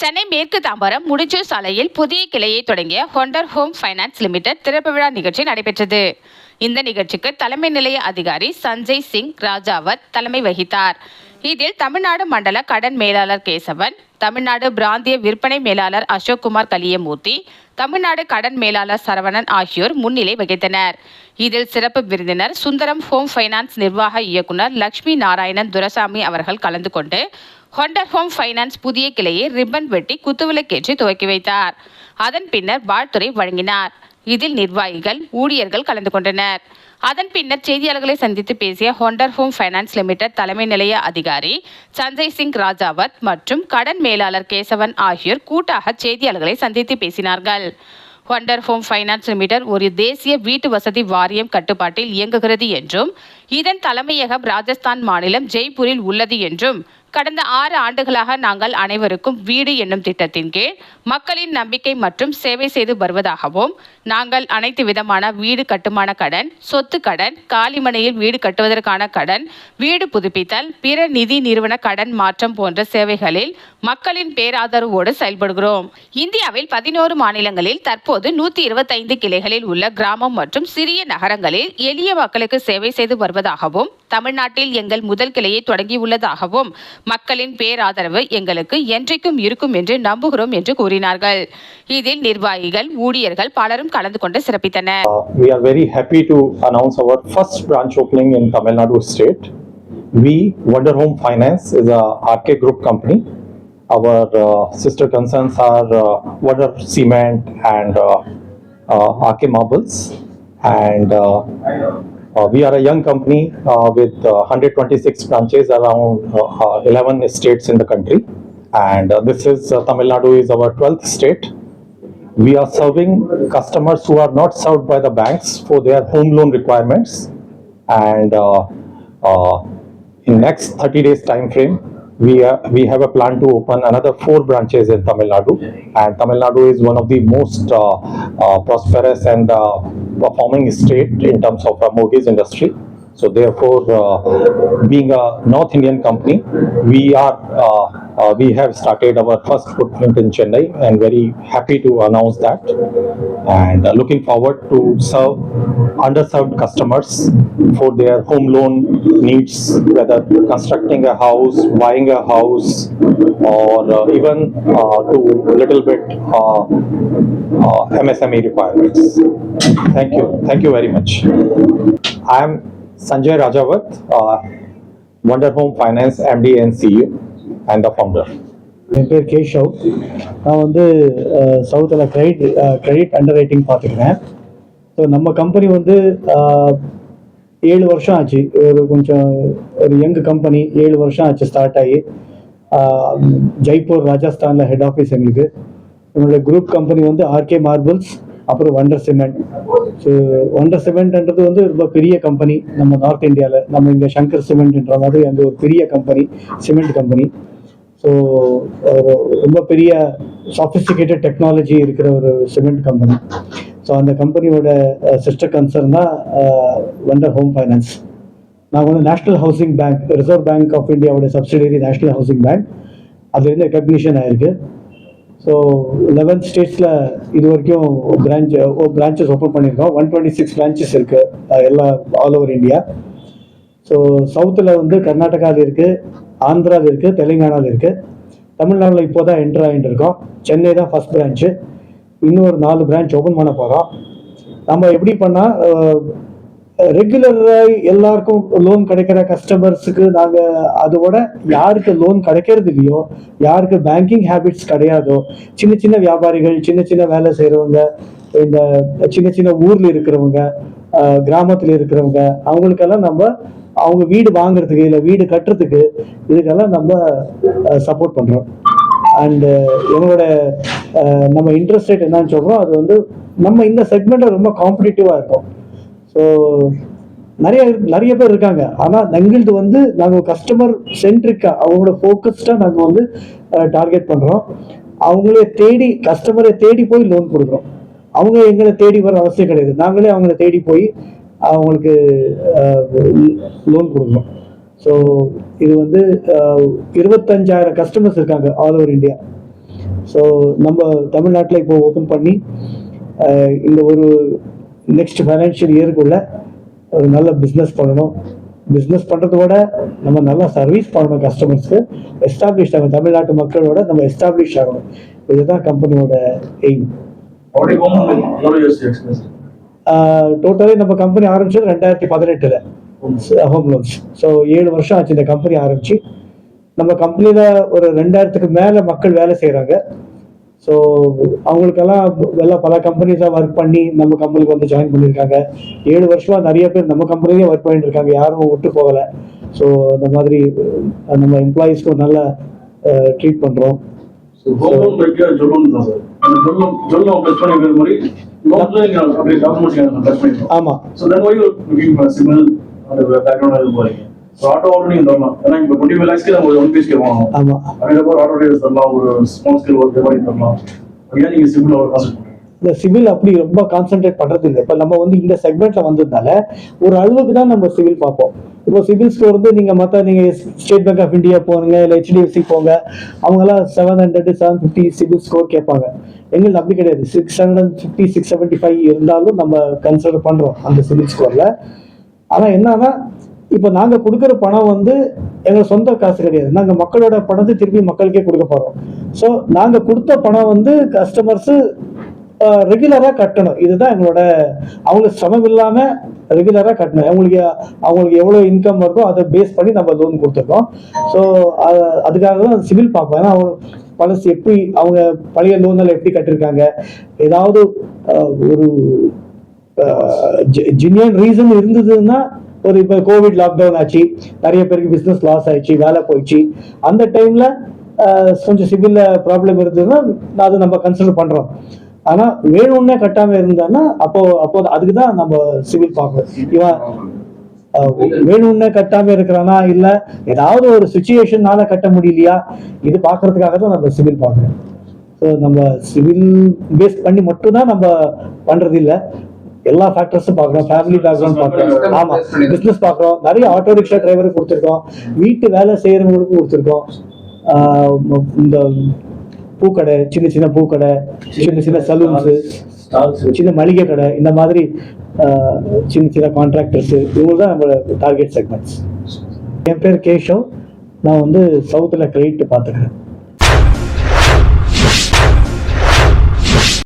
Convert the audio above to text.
சென்னை மேற்கு தாம்பரம் முடிச்சூர் சாலையில் புதிய கிளையை தொடங்கிய ஹொண்டர் ஹோம் ஃபைனான்ஸ் லிமிடெட் திறப்பு விழா நிகழ்ச்சி நடைபெற்றது. இந்த நிகழ்ச்சிக்கு தலைமை நிலைய அதிகாரி சஞ்சய் சிங் ராஜாவத் தலைமை வகித்தார். இதில் தமிழ்நாடு மண்டல கடன் மேலாளர் கேசவன் தமிழ்நாடு பிராந்திய விற்பனை மேலாளர் அசோக்குமார் கலியமூர்த்தி தமிழ்நாடு கடன் மேலாளர் சரவணன் ஆகியோர் முன்னிலை வகித்தனர். இதில் சிறப்பு விருந்தினர் சுந்தரம் ஹோம் ஃபைனான்ஸ் நிர்வாக இயக்குனர் லட்சுமி நாராயணன் துரசாமி அவர்கள் கலந்து கொண்டு ஹொண்டர் ஹோம் ஃபைனான்ஸ் புதிய கிளையை ரிப்பன் வெட்டி குத்துவிளக்கேற்றி துவக்கி வைத்தார். அதன் பின்னர் வாழ்த்துறை வழங்கினார். இதில் நிர்வாகிகள் ஊழியர்கள் கலந்து கொண்டனர். அதன் பின்னர் செய்தியாளர்களை சந்தித்து பேசிய ஹொண்டர் ஹோம் ஃபைனான்ஸ் லிமிடெட் தலைமை நிலைய அதிகாரி சஞ்சய் சிங் ராஜாவத் மற்றும் கடன் மேலாளர் கேசவன் ஆகியோர் கூட்டாக செய்தியாளர்களை சந்தித்து பேசினார்கள். ஒண்டர் ஹோம் ஃபைனான்ஸ் லிமிடெட் ஒரு தேசிய வீட்டு வசதி வாரியம் கட்டுப்பாட்டில் இயங்குகிறது என்றும் இதன் தலைமையகம் ராஜஸ்தான் மாநிலம் ஜெய்ப்பூரில் உள்ளது என்றும் கடந்த ஆறு ஆண்டுகளாக நாங்கள் அனைவருக்கும் வீடு என்னும் திட்டத்தின் கீழ் மக்களின் நம்பிக்கை மற்றும் சேவை செய்து வருவதாகவும் நாங்கள் அனைத்து விதமான வீடு கட்டுமான கடன் சொத்து கடன் காலிமனையில் வீடு கட்டுவதற்கான கடன் வீடு புதுப்பித்தல் பிற நிதி நிறுவன கடன் மாற்றம் போன்ற சேவைகளில் மக்களின் பேராதரவோடு செயல்படுகிறோம். இந்தியாவில் பதினோரு மாநிலங்களில் தற்போது நூற்றி இருபத்தைந்து கிளைகளில் உள்ள கிராமம் மற்றும் சிறிய நகரங்களில் எளிய மக்களுக்கு சேவை செய்து வருவதாகவும் தமிழ்நாட்டில் எங்கள் முதல் கிளையை தொடங்கியுள்ளதாகவும் மக்களின் பேராதரவு எங்களுக்கு என்றைக்கும் இருக்கும் என்று நம்புகிறோம் என்று கூறினார்கள் இதில் நிர்வாகிகள் ஊழியர்கள் பலரும் கலந்து கொண்டு சிறப்பித்தனர் Uh, we are very happy to announce our first branch opening in Tamil Nadu state. We, Wonder Home Finance, is a RK Group company. Our uh, sister concerns are uh, Wonder Cement and uh, uh, RK Marbles. And uh, uh, we are a young company uh, with uh, 126 branches around uh, uh, 11 states in the country. And uh, this is uh, Tamil Nadu is our 12th state we are serving customers who are not served by the banks for their home loan requirements and uh, uh, in next 30 days time frame we we have a plan to open another four branches in Tamil Nadu. And Tamil Nadu is one of the most uh, uh, prosperous and uh, performing state in terms of uh, mortgage industry so therefore uh, being a North Indian company we are uh, uh, we have started our first footprint in Chennai and very happy to announce that. And looking forward to serve underserved customers for their home loan needs whether constructing a house buying a house or uh, even uh, to little bit uh, uh, MSME requirements. Thank you. Thank you very much. I am Sanjay Rajawat uh, Wonder Home Finance MD and CEO and the founder. என் பேர் கேஷவ். நான் வந்து சவுத்தில் credit credit underwriting பார்த்துக்கிறேன். So நம்ம company வந்து uh, ஏழு வருஷம் ஆச்சு. ஒரு கொஞ்சம் ஒரு யங் கம்பெனி ஏழு வருஷம் ஆச்சு ஸ்டார்ட் ஆகி. Uh, ஜெய்ப்பூர் ராஜஸ்தானில் ஹெட் ஆஃபீஸ் எங்களுக்கு. என்னுடைய குரூப் கம்பெனி வந்து ஆர்கே மார்பிள்ஸ் அப்புறம் வண்டர் சிமெண்ட் ஸோ வண்டர் சிமெண்ட்ன்றது வந்து ரொம்ப பெரிய கம்பெனி நம்ம நார்த் இந்தியாவில் நம்ம இங்கே சங்கர் சிமெண்ட்ன்ற மாதிரி அங்கே ஒரு பெரிய கம்பெனி சிமெண்ட் கம்பெனி ஸோ ஒரு ரொம்ப பெரிய சாஃபிஸ்டிகேட்டட் டெக்னாலஜி இருக்கிற ஒரு சிமெண்ட் கம்பெனி ஸோ அந்த கம்பெனியோட சிஸ்டர் கன்சர்ன் தான் வண்டர் ஹோம் ஃபைனான்ஸ் நாங்கள் வந்து national housing bank reserve bank of இந்தியாவோட சப்சிடரி நேஷ்னல் ஹவுசிங் பேங்க் அதுலேருந்து ரெக்கக்னிஷன் ஆயிருக்கு. ஸோ லெவன்த் ஸ்டேட்ஸில் இது வரைக்கும் பிரான்ச் பிரான்ச்சஸ் ஓப்பன் பண்ணியிருக்கோம். ஒன் டுவெண்ட்டி சிக்ஸ் பிரான்ச்சஸ் இருக்குது எல்லா ஆல் ஓவர் இந்தியா ஸோ சவுத்தில் வந்து கர்நாடகாவில் இருக்குது ஆந்திராவில் இருக்குது தெலுங்கானாவில் இருக்குது தமிழ்நாட்டில் இப்போ தான் என்டர் ஆகிட்டு இருக்கோம். சென்னை தான் ஃபஸ்ட் பிரான்ச்சு இன்னும் ஒரு நாலு பிரான்ச் ஓப்பன் பண்ண போகிறோம் நம்ம எப்படி பண்ணால் ரெகுலராக எல்லாருக்கும் லோன் கிடைக்கிற கஸ்டமர்ஸுக்கு நாங்கள் அதோட யாருக்கு லோன் கிடைக்கிறது இல்லையோ யாருக்கு பேங்கிங் ஹேபிட்ஸ் கிடையாதோ சின்ன சின்ன வியாபாரிகள் சின்ன சின்ன வேலை செய்கிறவங்க இந்த சின்ன சின்ன ஊரில் இருக்கிறவங்க கிராமத்தில் இருக்கிறவங்க அவங்களுக்கெல்லாம் நம்ம அவங்க வீடு வாங்குறதுக்கு இல்லை வீடு கட்டுறதுக்கு இதுக்கெல்லாம் நம்ம சப்போர்ட் பண்ணுறோம் அண்டு என்னோட நம்ம இன்ட்ரெஸ்ட் ரேட் என்னன்னு சொல்கிறோம் அது வந்து நம்ம இந்த செக்மெண்ட்டில் ரொம்ப காம்படிட்டிவாக இருக்கும். ஸோ நிறைய நிறைய பேர் இருக்காங்க. ஆனால் எங்களது வந்து நாங்கள் கஸ்டமர் சென்ட்ரிக்காக அவங்களோட ஃபோக்கஸ்டாக நாங்கள் வந்து டார்கெட் பண்ணுறோம் அவங்களே தேடி கஸ்டமரை தேடி போய் லோன் கொடுக்குறோம். அவங்க எங்களை தேடி வர அவசியம் கிடையாது. நாங்களே அவங்கள தேடி போய் அவங்களுக்கு லோன் கொடுக்குறோம். ஸோ இது வந்து இருபத்தஞ்சாயிரம் கஸ்டமர்ஸ் இருக்காங்க ஆல் ஓவர் இந்தியா ஸோ நம்ம தமிழ்நாட்டில் இப்போ ஓப்பன் பண்ணி இந்த ஒரு நெக்ஸ்ட் ஃபைனான்ஷியல் இயருக்குள்ள ஒரு நல்ல பிஸ்னஸ் பண்ணணும். பிஸ்னஸ் பண்ணுறத விட நம்ம நல்லா சர்வீஸ் பண்ணணும் கஸ்டமர்ஸ்க்கு எஸ்டாப்ளிஷ் ஆகணும் தமிழ்நாட்டு மக்களோட நம்ம எஸ்டாப்ளிஷ் ஆகணும். இதுதான் கம்பெனியோட எய்ம்? டோட்டலி நம்ம கம்பெனி ஆரம்பிச்சது ரெண்டாயிரத்தி பதினெட்டில். ஹோம் லோன்ஸ் ஸோ ஏழு வருஷம் ஆச்சு இந்த கம்பெனி ஆரம்பிச்சு. நம்ம கம்பெனியில் ஒரு ரெண்டாயிரத்துக்கு மேலே மக்கள் வேலை செய்கிறாங்க ஸோ அவங்களுக்கெல்லாம் எல்லாம் பல கம்பெனிஸாக ஒர்க் பண்ணி நம்ம கம்பெனிக்கு வந்து ஜாயின் பண்ணியிருக்காங்க. ஏழு வருஷமா நிறைய பேர் நம்ம கம்பெனிலேயே ஒர்க் பண்ணிட்டு இருக்காங்க. யாரும் விட்டு போகலை. ஸோ அந்த மாதிரி நம்ம எம்ப்ளாயீஸ்க்கும் நல்லா ட்ரீட் பண்ணுறோம் So ஆட்டோ நீங்க தரலாம் ஏன்னா இப்போ டுவெண்ட்டி ஃபைவ் லேக்ஸ்க்கு நம்ம ஒன் பீஸ் வாங்கணும். ஆமாம் அதுக்கப்புறம் ஆட்டோ தரலாம் ஒரு ஸ்மால் ஸ்கேல் ஒர்க் பண்ணி தரலாம். ஏன் நீங்க சிவில் ஒரு பண்ணுறீங்க இந்த சிவில் அப்படி ரொம்ப கான்சென்ட்ரேட் பண்றது இல்லை இப்போ நம்ம வந்து இந்த செக்மெண்ட்ல வந்ததுனால ஒரு அளவுக்கு தான் நம்ம சிவில் பார்ப்போம். இப்போ சிவில் ஸ்கோர் வந்து நீங்க மற்ற நீங்க ஸ்டேட் பேங்க் ஆஃப் இந்தியா போங்க இல்லை ஹெச்டிஎஃப்சி போங்க அவங்கெல்லாம் seven hundred seven fifty CIBIL score கேட்பாங்க. எங்களுக்கு அப்படி கிடையாது. Six hundred fifty six seventy five இருந்தாலும் நம்ம கன்சிடர் பண்றோம் அந்த சிவில் ஸ்கோர்ல ஆனா என்னன்னா இப்போ நாங்கள் கொடுக்குற பணம் வந்து எங்கள் சொந்த காசு கிடையாது. நாங்கள் மக்களோட பணத்தை திருப்பி மக்களுக்கே கொடுக்க போகிறோம் ஸோ நாங்கள் கொடுத்த பணம் வந்து கஸ்டமர்ஸு ரெகுலராக கட்டணும். இதுதான் எங்களோட அவங்களுக்கு சிரமம் இல்லாமல் ரெகுலராக கட்டணும். அவங்களுக்கு அவங்களுக்கு எவ்வளோ இன்கம் இருக்கோ அதை பேஸ் பண்ணி நம்ம லோன் கொடுத்துருக்கோம் ஸோ அதுக்காக தான் சிவில் பார்ப்போம். ஏன்னா அவங்க பழசு எப்படி அவங்க பழைய லோனில் எப்படி கட்டிருக்காங்க? ஏதாவது ஒரு ஜினியன் ரீசன் இருந்ததுன்னா ஒரு இப்போ கோவிட் லாக்டவுன் ஆச்சு. நிறைய பேருக்கு பிஸ்னஸ் லாஸ் ஆயிடுச்சு வேலை போயிடுச்சு. அந்த டைம்ல கொஞ்சம் சிவில்ல ப்ராப்ளம் இருந்ததுன்னா அது நம்ம கன்சிடர் பண்றோம். ஆனா வேணும்னே கட்டாம இருந்தான்னா அப்போ அப்போ அதுக்கு தான் நம்ம சிவில் பார்க்கணும். இவன் வேணும்னே கட்டாம இருக்கிறானா இல்ல ஏதாவது ஒரு சுச்சுவேஷன்னால கட்ட முடியலையா? இது பாக்குறதுக்காக தான் நம்ம சிவில் பார்க்கணும். ஸோ நம்ம சிவில் பேஸ் பண்ணி மட்டும்தான் நம்ம பண்றது இல்ல எல்லா ஃபேக்டர்ஸும் பார்க்குறோம். ஃபேமிலி பேக்ரவுண்ட் பார்க்குறோம். ஆமா பிசினஸ் பார்க்குறோம். நிறைய ஆட்டோ ரிக்ஷா டிரைவருக்கு கொடுத்துருக்கோம். வீட்டு வேலை செய்யறவங்களுக்கும் கொடுத்துருக்கோம். இந்த பூக்கடை சின்ன சின்ன பூக்கடை சின்ன சின்ன சலூன்ஸு சின்ன மளிகை கடை இந்த மாதிரி சின்ன சின்ன கான்ட்ராக்டர்ஸ் இவங்க தான் நம்மளோட டார்கெட் செக்மெண்ட்ஸ் என் பேர் கேஷவ். நான் வந்து சவுத்தில் கிரெடிட் பார்த்துக்கிறேன்.